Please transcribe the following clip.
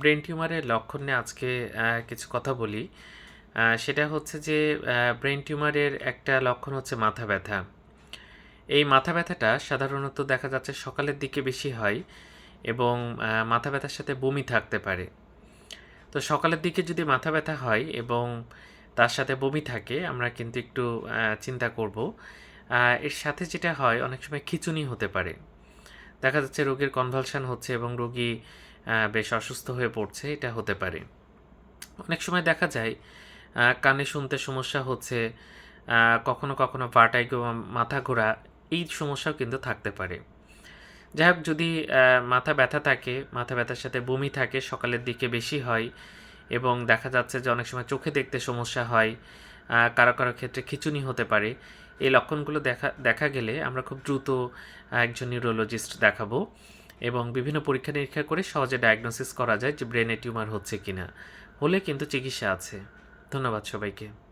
Brain টিউমারের লক্ষণ নিয়ে আজকে কিছু কথা বলি। সেটা হচ্ছে যে ব্রেন টিউমারের একটা লক্ষণ হচ্ছে মাথা ব্যথা। এই মাথা ব্যথাটা সাধারণত দেখা যাচ্ছে সকালের দিকে বেশি হয় এবং মাথা ব্যথার সাথে বমি থাকতে পারে। তো সকালের দিকে যদি মাথা ব্যথা হয় এবং তার সাথে বমি থাকে, আমরা কিন্তু একটু চিন্তা করব। এর সাথে যেটা হয়, অনেক সময় খিঁচুনি হতে পারে। দেখা যাচ্ছে রোগীর কনভালশন হচ্ছে এবং রোগী বেশ অসুস্থ হয়ে পড়ছে, এটা হতে পারে। অনেক সময় দেখা যায় কানে শুনতে সমস্যা হচ্ছে কখনো কখনো ভার্টাইগো মাথা ঘোরা, এই সমস্যাও কিন্তু থাকতে পারে। যাই হোক, যদি মাথা ব্যথা থাকে, মাথা ব্যথার সাথে বমি থাকে, সকালের দিকে বেশি হয় এবং দেখা যাচ্ছে যে অনেক সময় চোখে দেখতে সমস্যা হয় কারও কারও ক্ষেত্রে খিচুনি হতে পারে, এই লক্ষণগুলো দেখা দেখা গেলে আমরা খুব দ্রুত একজন নিউরোলজিস্ট দেখাবো। এবং বিভিন্ন পরীক্ষা নিরীক্ষা করে সহজে ডায়াগনোসিস করা যায় যে ব্রেনে টিউমার হচ্ছে কিনা। হলে কিন্তু চিকিৎসা আছে। ধন্যবাদ সবাইকে।